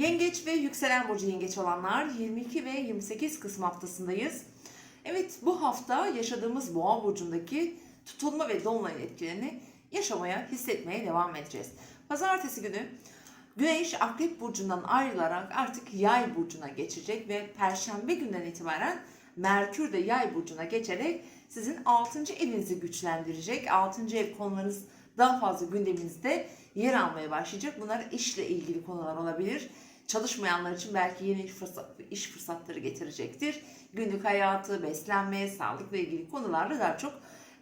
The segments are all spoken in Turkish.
Yengeç ve yükselen burcu yengeç olanlar 22 ve 28 kısım haftasındayız. Evet bu hafta yaşadığımız boğa burcundaki tutulma ve dolunay etkilerini yaşamaya, hissetmeye devam edeceğiz. Pazartesi günü Güneş Akrep burcundan ayrılarak artık Yay burcuna geçecek ve Perşembe günden itibaren Merkür de Yay burcuna geçerek sizin 6. evinizi güçlendirecek. 6. ev konularınız daha fazla gündeminizde yer almaya başlayacak. Bunlar işle ilgili konular olabilir. Çalışmayanlar için belki yeni iş, fırsat, iş fırsatları getirecektir. Günlük hayatı, beslenme, sağlıkla ilgili konularla daha çok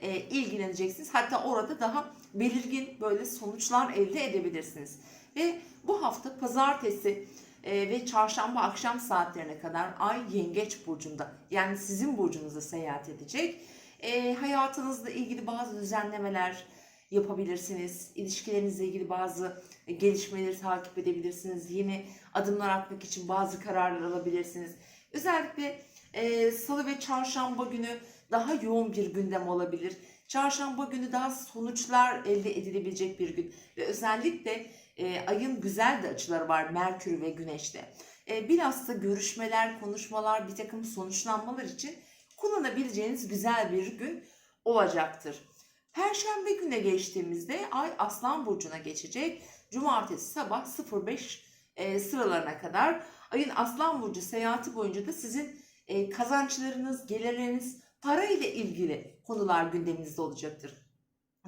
e, ilgileneceksiniz. Hatta orada daha belirgin böyle sonuçlar elde edebilirsiniz. Ve bu hafta pazartesi e, ve çarşamba akşam saatlerine kadar Ay Yengeç burcunda yani sizin burcunuza seyahat edecek. E, hayatınızla ilgili bazı düzenlemeler yapabilirsiniz. İlişkilerinizle ilgili bazı e, gelişmeleri takip edebilirsiniz. Yeni adımlar atmak için bazı kararlar alabilirsiniz. Özellikle e, salı ve çarşamba günü daha yoğun bir gündem olabilir. Çarşamba günü daha sonuçlar elde edilebilecek bir gün. Ve özellikle e, ayın güzel de açıları var Merkür ve Güneş'te. E, bilhassa görüşmeler, konuşmalar, bir takım sonuçlanmalar için kullanabileceğiniz güzel bir gün olacaktır. Perşembe güne geçtiğimizde Ay Aslan Burcu'na geçecek. Cumartesi sabah 05 e, sıralarına kadar Ayın Aslan Burcu seyahati boyunca da sizin e, kazançlarınız, gelirleriniz, para ile ilgili konular gündeminizde olacaktır.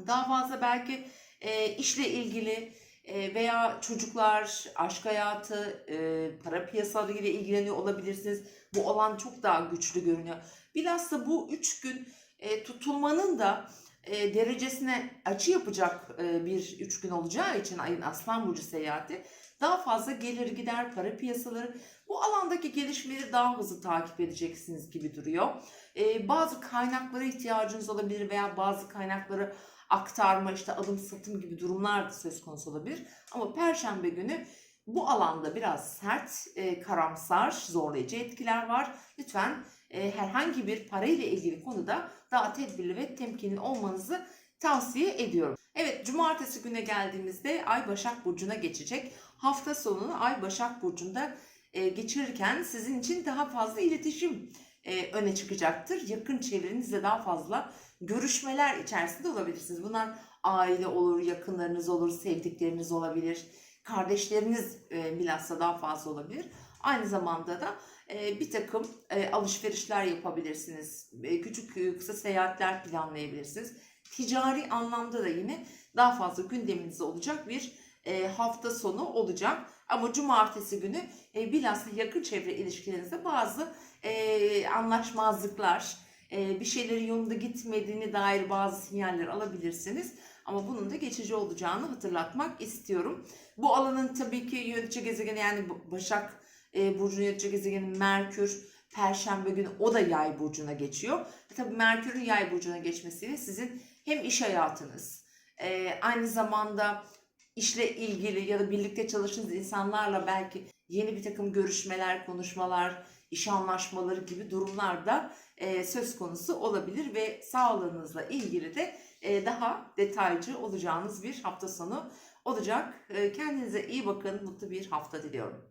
Daha fazla belki e, işle ilgili e, veya çocuklar, aşk hayatı, e, para piyasaları ile ilgileniyor olabilirsiniz. Bu alan çok daha güçlü görünüyor. Bilhassa bu üç gün e, tutulmanın da e, derecesine açı yapacak e, bir üç gün olacağı için ayın Aslan Burcu seyahati daha fazla gelir gider para piyasaları bu alandaki gelişmeleri daha hızlı takip edeceksiniz gibi duruyor. E, bazı kaynaklara ihtiyacınız olabilir veya bazı kaynakları aktarma işte alım satım gibi durumlar da söz konusu olabilir. Ama perşembe günü bu alanda biraz sert, e, karamsar, zorlayıcı etkiler var. Lütfen e, herhangi bir parayla ilgili konuda daha tedbirli ve temkinli olmanızı tavsiye ediyorum. Evet, cumartesi güne geldiğimizde Ay Başak Burcu'na geçecek. Hafta sonunu Ay Başak Burcu'nda e, geçirirken sizin için daha fazla iletişim e, öne çıkacaktır. Yakın çevrenizde daha fazla görüşmeler içerisinde olabilirsiniz. Bunlar aile olur, yakınlarınız olur, sevdikleriniz olabilir. Kardeşleriniz e, bilhassa daha fazla olabilir. Aynı zamanda da e, bir takım e, alışverişler yapabilirsiniz. E, küçük e, kısa seyahatler planlayabilirsiniz. Ticari anlamda da yine daha fazla gündeminizde olacak bir e, hafta sonu olacak. Ama cumartesi günü e, bilhassa yakın çevre ilişkilerinizde bazı e, anlaşmazlıklar, e, bir şeylerin yolunda gitmediğini dair bazı sinyaller alabilirsiniz. Ama bunun da geçici olacağını hatırlatmak istiyorum. Bu alanın tabii ki yönetici gezegeni yani Başak e, Burcu'nun yönetici gezegeni Merkür Perşembe günü o da yay burcuna geçiyor. E, tabii Merkür'ün yay burcuna geçmesiyle sizin hem iş hayatınız e, aynı zamanda işle ilgili ya da birlikte çalıştığınız insanlarla belki yeni bir takım görüşmeler, konuşmalar, iş anlaşmaları gibi durumlar da e, söz konusu olabilir ve sağlığınızla ilgili de daha detaycı olacağınız bir hafta sonu olacak. E, kendinize iyi bakın, mutlu bir hafta diliyorum.